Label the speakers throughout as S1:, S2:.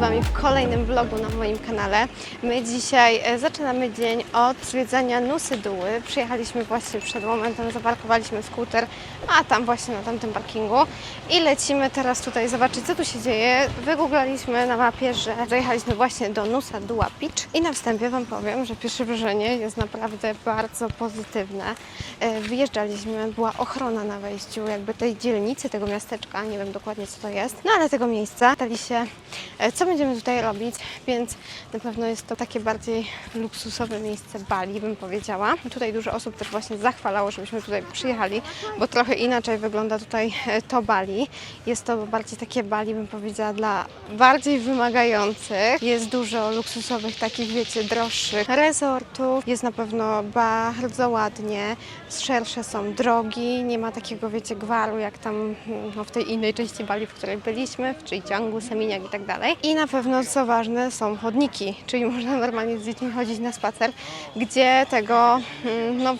S1: Wami w kolejnym vlogu na moim kanale. My dzisiaj e, zaczynamy dzień od zwiedzania Nusy Duły. Przyjechaliśmy właśnie przed momentem, zaparkowaliśmy skuter, a tam właśnie na tamtym parkingu i lecimy teraz tutaj zobaczyć, co tu się dzieje. Wygooglaliśmy na mapie, że dojechaliśmy właśnie do Nusa Dua Beach i na wstępie Wam powiem, że pierwsze wrażenie jest naprawdę bardzo pozytywne. E, Wyjeżdżaliśmy, była ochrona na wejściu jakby tej dzielnicy, tego miasteczka, nie wiem dokładnie co to jest, no ale tego miejsca. Pytali się, e, co będziemy tutaj robić, więc na pewno jest to takie bardziej luksusowe miejsce Bali, bym powiedziała. Tutaj dużo osób też właśnie zachwalało, żebyśmy tutaj przyjechali, bo trochę inaczej wygląda tutaj e, to Bali. Jest to bardziej takie Bali, bym powiedziała, dla bardziej wymagających. Jest dużo luksusowych, takich wiecie, droższych resortów. Jest na pewno bardzo ładnie. Szersze są drogi, nie ma takiego, wiecie, gwaru jak tam mm, no, w tej innej części Bali, w której byliśmy, w Chijangu, Seminiak i tak dalej. I na pewno, co ważne, są chodniki, czyli można normalnie z dziećmi chodzić na spacer, gdzie tego, mm, no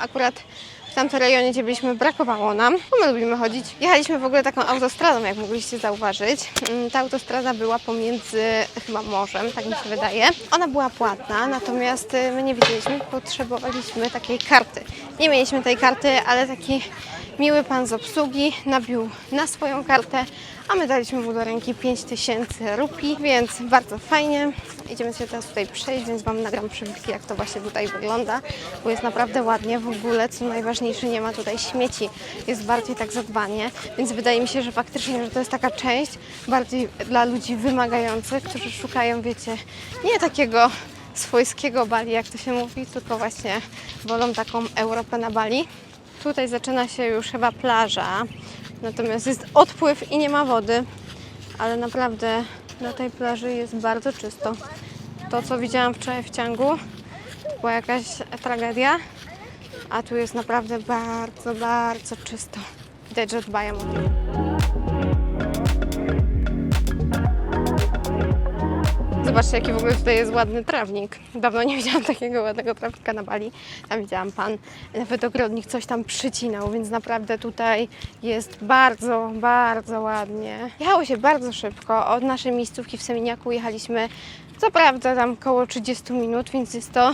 S1: akurat w tamtym rejonie, gdzie byliśmy, brakowało nam, bo my lubimy chodzić. Jechaliśmy w ogóle taką autostradą, jak mogliście zauważyć. Mm, Ta autostrada była pomiędzy chyba morzem, tak mi się wydaje. Ona była płatna, natomiast y, my nie wiedzieliśmy, potrzebowaliśmy takiej karty. Nie mieliśmy tej karty, ale taki miły pan z obsługi nabił na swoją kartę, a my daliśmy mu do ręki 5000 rupii, więc bardzo fajnie. Idziemy się teraz tutaj przejść, więc Wam nagram przybitki, jak to właśnie tutaj wygląda, bo jest naprawdę ładnie. W ogóle, co najważniejsze, nie ma tutaj śmieci. Jest bardziej tak zadbanie, więc wydaje mi się, że faktycznie, że to jest taka część bardziej dla ludzi wymagających, którzy szukają, wiecie, nie takiego swojskiego Bali, jak to się mówi, tylko właśnie wolą taką Europę na Bali. Tutaj zaczyna się już chyba plaża, natomiast jest odpływ i nie ma wody, ale naprawdę na tej plaży jest bardzo czysto. To, co widziałam wczoraj w ciągu, to była jakaś tragedia, a tu jest naprawdę bardzo, bardzo czysto. Widać, że dbają o. Zobaczcie, jaki w ogóle tutaj jest ładny trawnik. Dawno nie widziałam takiego ładnego trawnika na Bali. Tam widziałam pan, nawet ogrodnik coś tam przycinał, więc naprawdę tutaj jest bardzo, bardzo ładnie. Jechało się bardzo szybko. Od naszej miejscówki w Seminiaku jechaliśmy co prawda tam około 30 minut, więc jest to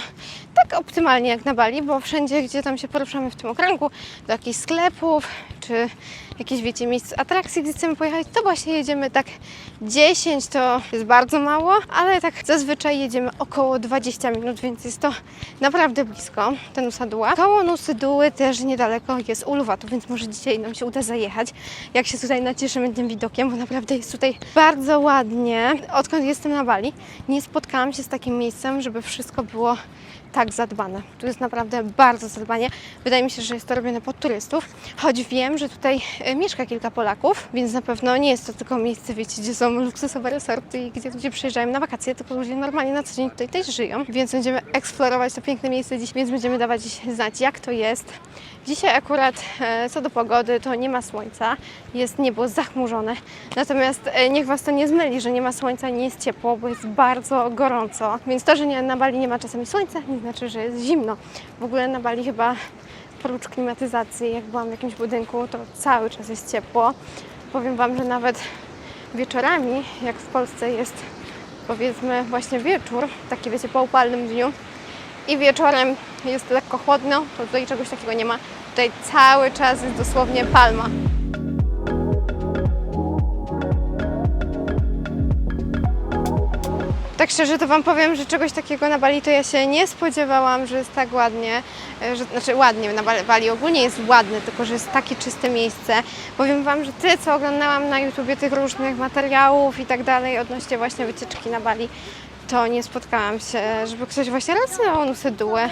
S1: tak optymalnie jak na Bali, bo wszędzie, gdzie tam się poruszamy w tym okręgu, do jakichś sklepów, czy jakieś, wiecie, miejsc atrakcji, gdzie chcemy pojechać, to właśnie jedziemy tak 10, to jest bardzo mało, ale tak zazwyczaj jedziemy około 20 minut, więc jest to naprawdę blisko, ten Usaduła. Koło Nusy Duły też niedaleko jest Uluwatu, więc może dzisiaj nam się uda zajechać, jak się tutaj nacieszymy tym widokiem, bo naprawdę jest tutaj bardzo ładnie. Odkąd jestem na Bali, nie spotkałam się z takim miejscem, żeby wszystko było tak zadbane. Tu jest naprawdę bardzo zadbanie. Wydaje mi się, że jest to robione pod turystów, choć wiem, że tutaj e, mieszka kilka Polaków, więc na pewno nie jest to tylko miejsce, wiecie, gdzie są luksusowe resorty i gdzie ludzie przyjeżdżają na wakacje, tylko ludzie normalnie na co dzień tutaj też żyją, więc będziemy eksplorować to piękne miejsce dziś, więc będziemy dawać znać, jak to jest. Dzisiaj akurat e, co do pogody, to nie ma słońca, jest niebo zachmurzone, natomiast e, niech Was to nie zmyli, że nie ma słońca nie jest ciepło, bo jest bardzo gorąco, więc to, że nie, na Bali nie ma czasami słońca, nie znaczy, że jest zimno. W ogóle na Bali chyba oprócz klimatyzacji, jak byłam w jakimś budynku, to cały czas jest ciepło. Powiem Wam, że nawet wieczorami, jak w Polsce jest powiedzmy właśnie wieczór, taki wiecie, po upalnym dniu i wieczorem jest lekko chłodno, to tutaj czegoś takiego nie ma. Tutaj cały czas jest dosłownie palma. Tak szczerze to Wam powiem, że czegoś takiego na Bali to ja się nie spodziewałam, że jest tak ładnie, e, że, znaczy ładnie, na Bali- ogólnie jest ładne, tylko że jest takie czyste miejsce. Powiem Wam, że Ty, co oglądałam na YouTubie tych różnych materiałów i tak dalej odnośnie właśnie wycieczki na Bali, to nie spotkałam się, żeby ktoś właśnie relacjonował Nusę Duę.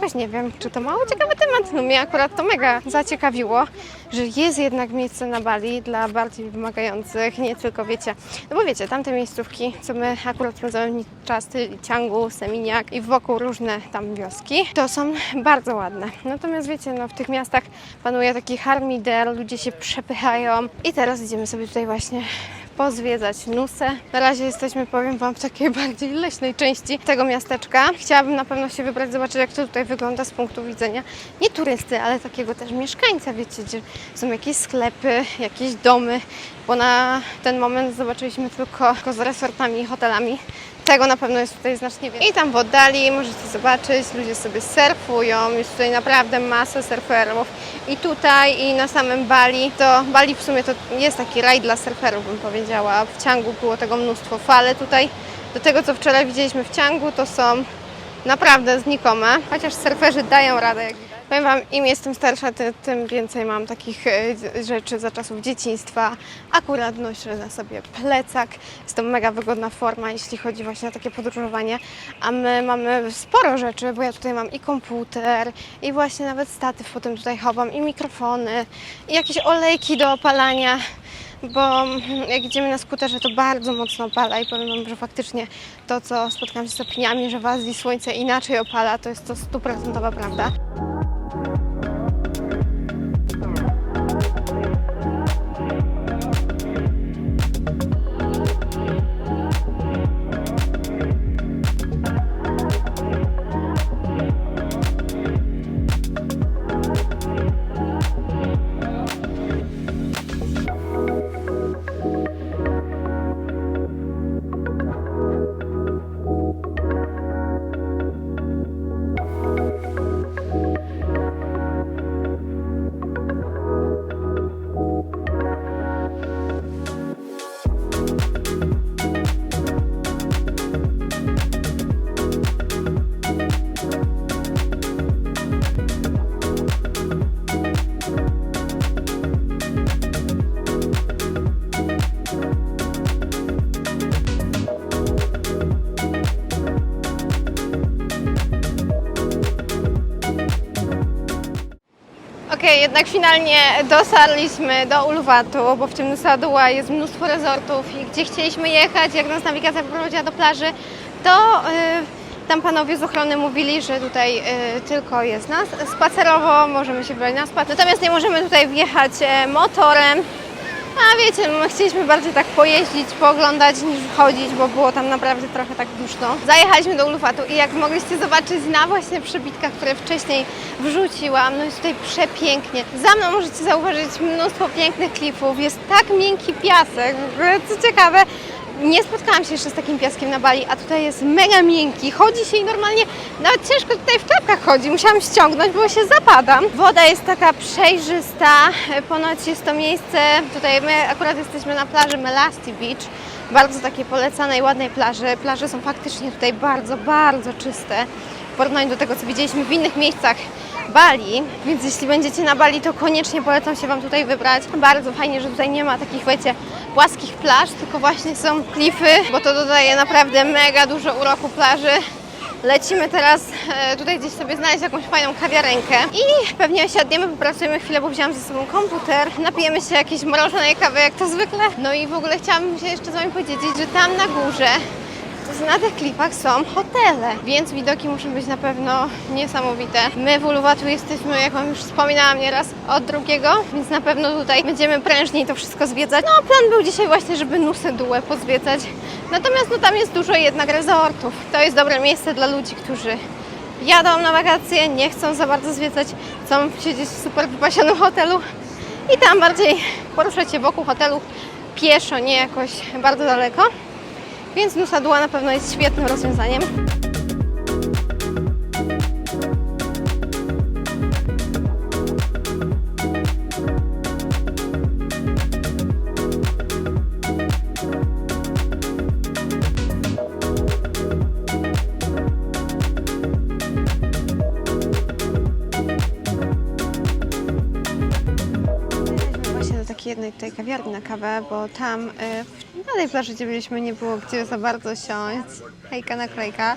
S1: Jakoś nie wiem, czy to mało ciekawy temat. No mnie akurat to mega zaciekawiło, że jest jednak miejsce na Bali dla bardziej wymagających, nie tylko wiecie, no bo wiecie, tamte miejscówki, co my akurat spędzamy czas, czyli Ciangu, Seminiak i wokół różne tam wioski, to są bardzo ładne. Natomiast wiecie, no w tych miastach panuje taki harmider, ludzie się przepychają i teraz idziemy sobie tutaj właśnie pozwiedzać Nusę. Na razie jesteśmy, powiem Wam, w takiej bardziej leśnej części tego miasteczka. Chciałabym na pewno się wybrać, zobaczyć jak to tutaj wygląda z punktu widzenia nie turysty, ale takiego też mieszkańca, wiecie, gdzie są jakieś sklepy, jakieś domy, bo na ten moment zobaczyliśmy tylko, tylko z resortami i hotelami. Tego na pewno jest tutaj znacznie więcej. I tam w oddali możecie zobaczyć, ludzie sobie surfują, jest tutaj naprawdę masa surferów. I tutaj, i na samym Bali, to Bali w sumie to jest taki raj dla surferów, bym powiedziała. W Ciągu było tego mnóstwo, fale tutaj do tego, co wczoraj widzieliśmy w Ciągu, to są naprawdę znikome, chociaż surferzy dają radę. Powiem Wam, im jestem starsza, ty, tym więcej mam takich e, rzeczy za czasów dzieciństwa. Akurat noszę na sobie plecak. Jest to mega wygodna forma, jeśli chodzi właśnie o takie podróżowanie. A my mamy sporo rzeczy, bo ja tutaj mam i komputer, i właśnie nawet statyw potem tutaj chowam, i mikrofony, i jakieś olejki do opalania bo mm, jak idziemy na skuterze, to bardzo mocno opala i powiem Wam, że faktycznie to, co spotkałam się z opiniami, że w Azji słońce inaczej opala, to jest to stuprocentowa prawda. Jednak finalnie dotarliśmy do Uluwatu, bo w tym Nusa Dua jest mnóstwo rezortów i gdzie chcieliśmy jechać, jak nas nawigacja poprowadziła do plaży, to y, tam panowie z ochrony mówili, że tutaj y, tylko jest nas spacerowo, możemy się wybrać na spacer. Natomiast nie możemy tutaj wjechać e, motorem. A wiecie, my chcieliśmy bardziej tak pojeździć, pooglądać niż chodzić, bo było tam naprawdę trochę tak duszno. Zajechaliśmy do Ulufatu i jak mogliście zobaczyć na właśnie przebitkach, które wcześniej wrzuciłam, no jest tutaj przepięknie. Za mną możecie zauważyć mnóstwo pięknych klifów, jest tak miękki piasek, co ciekawe, nie spotkałam się jeszcze z takim piaskiem na Bali, a tutaj jest mega miękki. Chodzi się i normalnie, nawet ciężko tutaj w klapkach chodzi. Musiałam ściągnąć, bo się zapadam. Woda jest taka przejrzysta. Ponoć jest to miejsce, tutaj my akurat jesteśmy na plaży Melasti Beach. Bardzo takiej polecanej, ładnej plaży. Plaże są faktycznie tutaj bardzo, bardzo czyste. Porównaniu do tego, co widzieliśmy w innych miejscach Bali, więc jeśli będziecie na Bali, to koniecznie polecam się Wam tutaj wybrać. Bardzo fajnie, że tutaj nie ma takich, wiecie, płaskich plaż, tylko właśnie są klify, bo to dodaje naprawdę mega dużo uroku plaży. Lecimy teraz e, tutaj gdzieś sobie znaleźć jakąś fajną kawiarenkę i pewnie siadniemy, popracujemy chwilę, bo wziąłam ze sobą komputer, napijemy się jakiejś mrożonej kawy jak to zwykle. No i w ogóle chciałabym się jeszcze z Wami powiedzieć, że tam na górze na tych klipach są hotele, więc widoki muszą być na pewno niesamowite. My w Uluwatu jesteśmy, jak Wam już wspominałam nieraz, od drugiego, więc na pewno tutaj będziemy prężniej to wszystko zwiedzać. No, plan był dzisiaj właśnie, żeby Nusę Due pozwiedzać. Natomiast no, tam jest dużo jednak rezortów. To jest dobre miejsce dla ludzi, którzy jadą na wakacje, nie chcą za bardzo zwiedzać, chcą siedzieć w super wypasionym hotelu i tam bardziej poruszać się wokół hotelu pieszo, nie jakoś bardzo daleko. Więc Nusa Dua na pewno jest świetnym rozwiązaniem. Jednej tutaj kawiarni na kawę, bo tam y, na tej plaży, gdzie byliśmy, nie było gdzie za bardzo siąść. Hejka naklejka.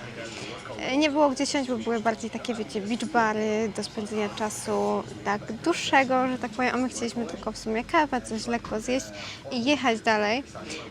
S1: Y, Nie było gdzie siąść, bo były bardziej takie, wiecie, beach bary do spędzenia czasu tak dłuższego, że tak powiem, a my chcieliśmy tylko w sumie kawę, coś lekko zjeść i jechać dalej.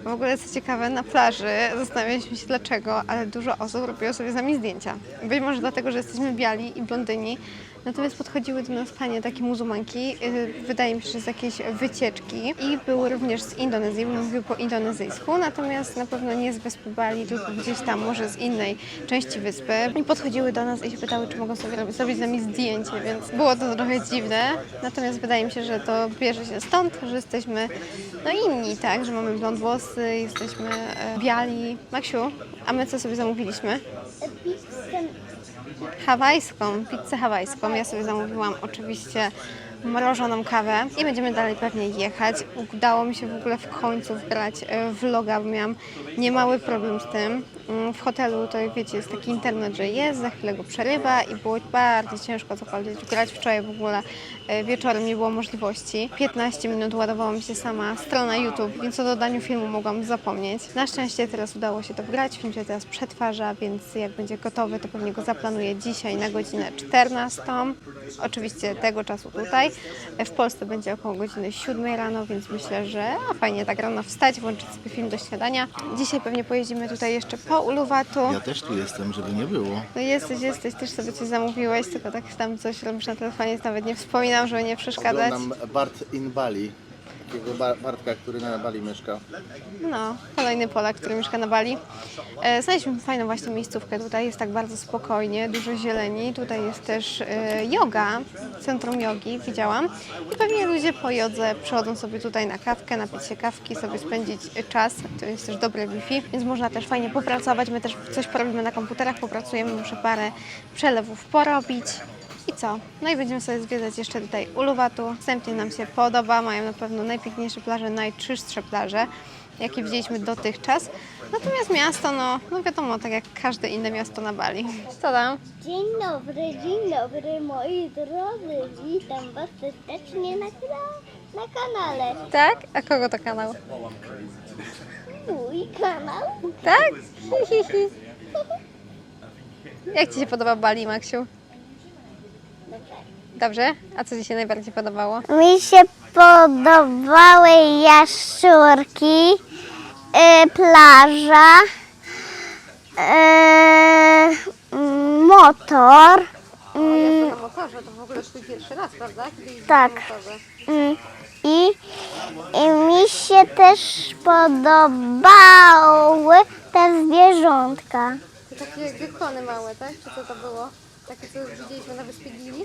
S1: W ogóle co ciekawe, na plaży zastanawialiśmy się dlaczego, ale dużo osób robiło sobie z nami zdjęcia. Być może dlatego, że jesteśmy biali i blondyni, Natomiast podchodziły do nas panie, takie muzułmanki, y, wydaje mi się, że z jakiejś wycieczki i były również z Indonezji, mówiły po indonezyjsku, natomiast na pewno nie z wyspy Bali, tylko gdzieś tam może z innej części wyspy. I podchodziły do nas i się pytały, czy mogą sobie robić, zrobić z nami zdjęcie, więc było to trochę dziwne. Natomiast wydaje mi się, że to bierze się stąd, że jesteśmy no inni, tak, że mamy blond włosy, jesteśmy e, biali. Maksiu, a my co sobie zamówiliśmy? Hawajską, pizzę hawajską. Ja sobie zamówiłam oczywiście mrożoną kawę i będziemy dalej pewnie jechać. Udało mi się w ogóle w końcu wgrać e, vloga, bo miałam niemały problem z tym. Mm, W hotelu to wiecie jest taki internet, że jest, za chwilę go przerywa i było bardzo ciężko cokolwiek grać. Wczoraj w ogóle e, wieczorem nie było możliwości. 15 minut ładowała mi się sama strona YouTube, więc o dodaniu filmu mogłam zapomnieć. Na szczęście teraz udało się to wgrać, film się teraz przetwarza, więc jak będzie gotowy, to pewnie go zaplanuję dzisiaj na godzinę 14. Oczywiście tego czasu tutaj. W Polsce będzie około godziny 7 rano, więc myślę, że fajnie tak rano wstać, włączyć sobie film do śniadania. Dzisiaj pewnie pojedziemy tutaj jeszcze po Uluwatu.
S2: Ja też tu jestem, żeby nie było.
S1: No jesteś, jesteś, też sobie coś zamówiłeś, tylko tak tam coś robisz na telefonie, nawet nie wspominam, żeby nie przeszkadzać.
S2: Oglądam Bart in Bali. Takiego Ba- Bartka, który na Bali mieszka.
S1: No, kolejny Polak, który mieszka na Bali. E, fajną właśnie miejscówkę tutaj, jest tak bardzo spokojnie, dużo zieleni. Tutaj jest też e, yoga, centrum jogi, widziałam. I pewnie ludzie po jodze przychodzą sobie tutaj na kawkę, napić się kawki, sobie spędzić czas. To jest też dobre Wi-Fi, więc można też fajnie popracować. My też coś porobimy na komputerach, popracujemy, muszę parę przelewów porobić. I co? No i będziemy sobie zwiedzać jeszcze tutaj Uluwatu. Wstępnie nam się podoba, mają na pewno najpiękniejsze plaże, najczystsze plaże, jakie widzieliśmy dotychczas. Natomiast miasto, no, no wiadomo, tak jak każde inne miasto na Bali. Co tam?
S3: Dzień dobry, dzień dobry moi drodzy. Witam Was serdecznie na, na kanale.
S1: Tak? A kogo to kanał?
S3: Mój kanał.
S1: Tak? Jak Ci się podoba Bali, Maksiu? Dobrze? A co Ci się najbardziej podobało?
S3: Mi się podobały jaszczurki, y, plaża, y, motor. y,
S1: na motorze, to w ogóle twój pierwszy raz, prawda? Kiedy
S3: Tak. Mm, I, I mi się też podobały te zwierzątka.
S1: To takie gekony małe, tak? Czy co to było? Takie, co widzieliśmy na wyspie Gili?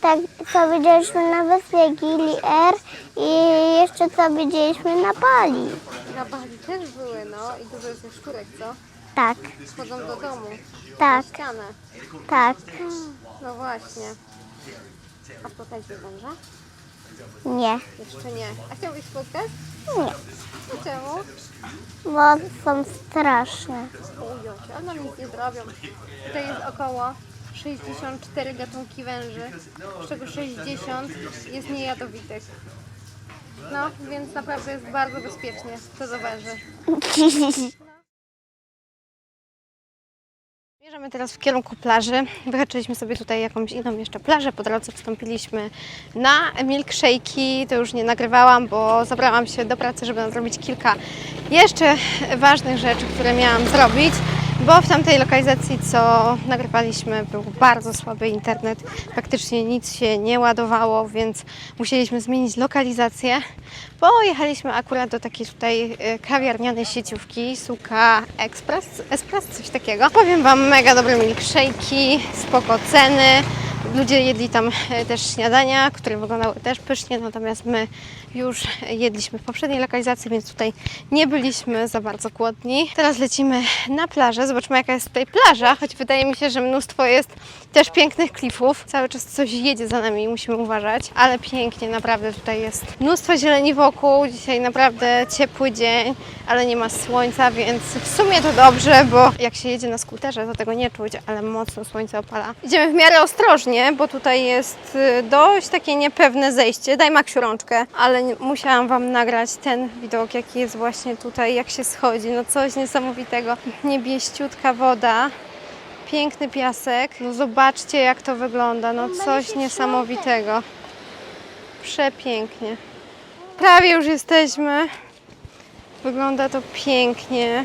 S3: Tak, co widzieliśmy na wyspie Gili Air i jeszcze co widzieliśmy na Bali.
S1: Na Bali też były, no. I dużo jest jaszczurek, co?
S3: Tak,
S1: Wchodzą do domu.
S3: tak,
S1: Na ścianę.
S3: tak.
S1: No właśnie. A spotkaliśmy węża?
S3: Nie,
S1: Jeszcze nie. A chciałbyś spotkać?
S3: nie,
S1: No czemu?
S3: bo są straszne.
S1: Ujocie, a nam nic nie zrobią. Tutaj jest około 64 gatunki węży, z czego 60 jest niejadowitych. No, więc naprawdę jest bardzo bezpiecznie co do węży. Bierzemy teraz w kierunku plaży. Wyhaczyliśmy sobie tutaj jakąś inną jeszcze plażę. Po drodze wstąpiliśmy na milkshake'i. To już nie nagrywałam, bo zabrałam się do pracy, żeby zrobić kilka jeszcze ważnych rzeczy, które miałam zrobić. Bo w tamtej lokalizacji, co nagrywaliśmy, był bardzo słaby internet. Praktycznie nic się nie ładowało, więc musieliśmy zmienić lokalizację. Bo jechaliśmy akurat do takiej tutaj e, kawiarnianej sieciówki, Suka Express, Express, coś takiego. Powiem Wam, mega dobre milkshake'i, spoko ceny. Ludzie jedli tam e, też śniadania, które wyglądały też pysznie, natomiast my już jedliśmy w poprzedniej lokalizacji, więc tutaj nie byliśmy za bardzo głodni. Teraz lecimy na plażę, zobaczmy jaka jest tutaj plaża, choć wydaje mi się, że mnóstwo jest też pięknych klifów. Cały czas coś jedzie za nami, musimy uważać, ale pięknie naprawdę tutaj jest. Mnóstwo zieleni wokół, dzisiaj naprawdę ciepły dzień, ale nie ma słońca, więc w sumie to dobrze, bo jak się jedzie na skuterze, to tego nie czuć, ale mocno słońce opala. Idziemy w miarę ostrożnie, bo tutaj jest y, dość takie niepewne zejście. Daj Maksiu rączkę, ale musiałam Wam nagrać ten widok, jaki jest właśnie tutaj, jak się schodzi. No coś niesamowitego. Niebieściutka woda. Piękny piasek. No zobaczcie, jak to wygląda. No coś niesamowitego. Przepięknie. Prawie już jesteśmy. Wygląda to pięknie.